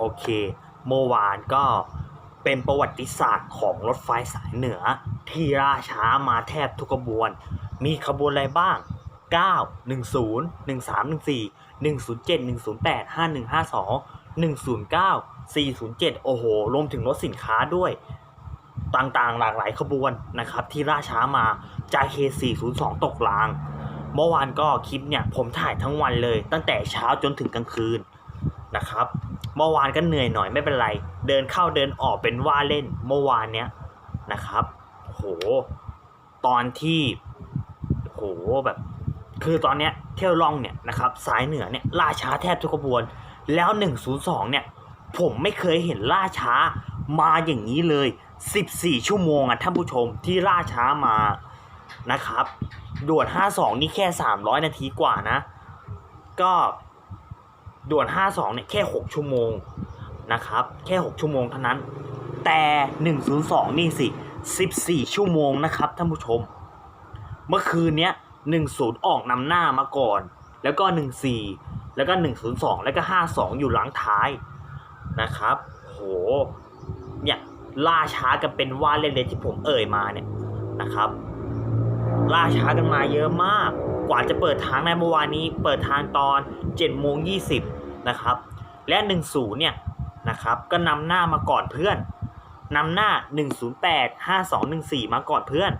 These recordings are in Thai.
โอเคเมื่อวานก็เป็นประวัติศาสตร์ของรถไฟสายเหนือ ที่ล่าช้ามาแทบทุกขบวน มีขบวนอะไรบ้าง 9 10 1314 107 108 5152 109 407 โอ้โห รวมถึงรถสินค้าด้วย ต่างๆ หลากหลายขบวนนะครับ ที่ล่าช้ามาจากเค402 ตกราง เมื่อวานก็คลิปเนี่ย ผมถ่ายทั้งวันเลย ตั้งแต่เช้าจนถึงกลางคืนนะครับ เมื่อวานก็เหนื่อยหน่อยไม่เป็นไร เดินเข้าเดินออกเป็นว่าเล่นเมื่อวานเนี้ยนะครับโหตอนที่โหแบบ คือตอนเนี้ยเที่ยวล่องเนี่ยนะครับสายเหนือเนี่ยล่าช้าแทบทุกขบวน แล้ว 102 เนี่ย ผมไม่เคยเห็นล่าช้ามาอย่างนี้เลย 14 ชั่วโมงอะท่านผู้ชมที่ล่าช้ามานะครับด่วน52 นี่แค่ 300 นาทีกว่านะ ก็ ด่วน 52 เนี่ยแค่ 6 ชั่วโมงนะครับ แค่ 6 ชั่วโมงเท่านั้น แต่ 102 นี่สิ 14 ชั่วโมงนะครับท่านผู้ชม เมื่อคืนเนี้ย10 ออกนำหน้ามาก่อน แล้วก็ 14 แล้วก็ 102 แล้วก็ 52 อยู่หลังท้ายนะครับ โห เนี่ยล่าช้ากันเป็นว่าเล่นๆที่ผมเอ่ยมาเนี่ยนะครับ ล่าช้ากันมาเยอะมาก กว่าจะเปิดทางในเมื่อวานนี้ เปิดทางตอน7โมง20นะครับ และ 10 เนี่ยนะครับ ก็นำหน้ามาก่อนเพื่อนนำหน้า 108 5214 มาก่อนเพื่อน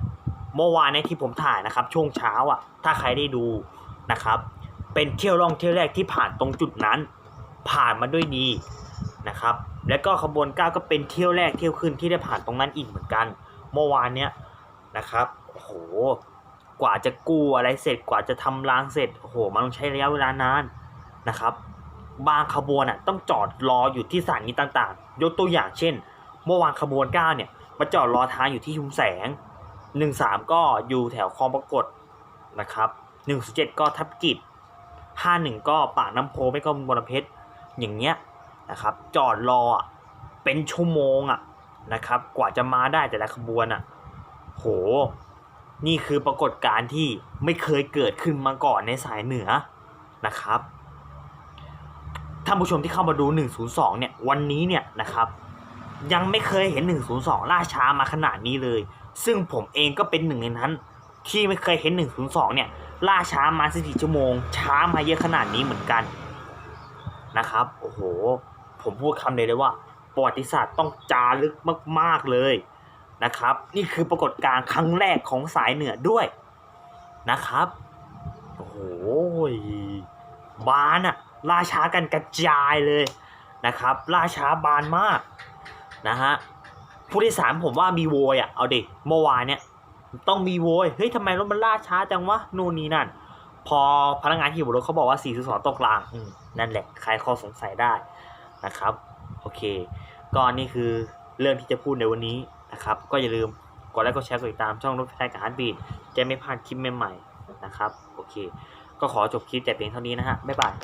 เมื่อวานในที่ผมถ่ายนะครับ ช่วงเช้าอะ ถ้าใครได้ดูนะครับ เป็นเที่ยวล่องเที่ยวแรกที่ผ่านตรงจุดนั้น ผ่านมาด้วยดีนะครับ แล้วก็ขบวนเก้าก็เป็นเที่ยวแรกเที่ยวขึ้นที่ได้ผ่านตรงนั้นอีกเหมือนกัน เมื่อวานเนี้ยนะครับ โห กว่าจะกู้อะไรเสร็จกว่าจะทำรางเสร็จโอ้โหมันต้องใช้ระยะเวลานานนะครับ บางขบวนอะต้องจอดรออยู่ที่สถานีต่างๆ ยกตัวอย่างเช่น เมื่อวานขบวนเก้าเนี่ยมาจอดรอทางอยู่ที่ชุมแสงหนึ่งสามก็อยู่แถวคลองปรากฏนะครับหนึ่งเจ็ดก็ทับกิจห้าหนึ่งก็ปากน้ำโพไม่ก็บรเพชรอย่างเงี้ยนะครับ จอดรอเป็นชั่วโมงอะนะครับ กว่าจะมาได้แต่ละขบวนอะ โห นี่คือปรากฏการณ์ที่ไม่เคยเกิดขึ้นมาก่อนในสายเหนือนะครับท่านผู้ชมที่เข้ามาดู 102 เนี่ยวันนี้เนี่ยนะครับ ยังไม่เคยเห็น 102 ล่าช้ามาขนาดนี้เลย ซึ่งผมเองก็เป็นหนึ่งในนั้น ที่ไม่เคยเห็น 102 เนี่ยล่าช้ามา14ชั่วโมง ช้ามาเยอะขนาดนี้เหมือนกันนะครับโอ้โห ผมพูดคำเลยเลยว่าประวัติศาสตร์ต้องจารึกมาก ๆ เลย นะครับ นี่คือปรากฏการณ์ครั้งแรกของสายเหนือด้วยนะครับ โอ้โหบานอะล่าช้ากันกระจายเลยนะครับ ล่าช้าบานมากนะฮะผู้โดยสารผมว่ามีโวยอะเอาเด็กเมื่อวานเนี่ยต้องมีโวยเฮ้ยทำไมรถมันล่าช้าจังวะนู่นนี่นั่น พอพนักงานที่อยู่บนรถเขาบอกว่า4 2ตกรางนั่นแหละใครข้อสงสัยได้นะครับ โอเค ก็นี่คือเรื่องที่จะพูดในวันนี้ นะครับ ก็อย่าลืมกดไลค์กดแชร์กดติดตามช่องรถไฟกับฮาร์ดบีดจะไม่พลาดคลิปใหม่ๆนะครับ โอเค ก็ขอจบคลิปแต่เพียงเท่านี้นะฮะ บ๊ายบาย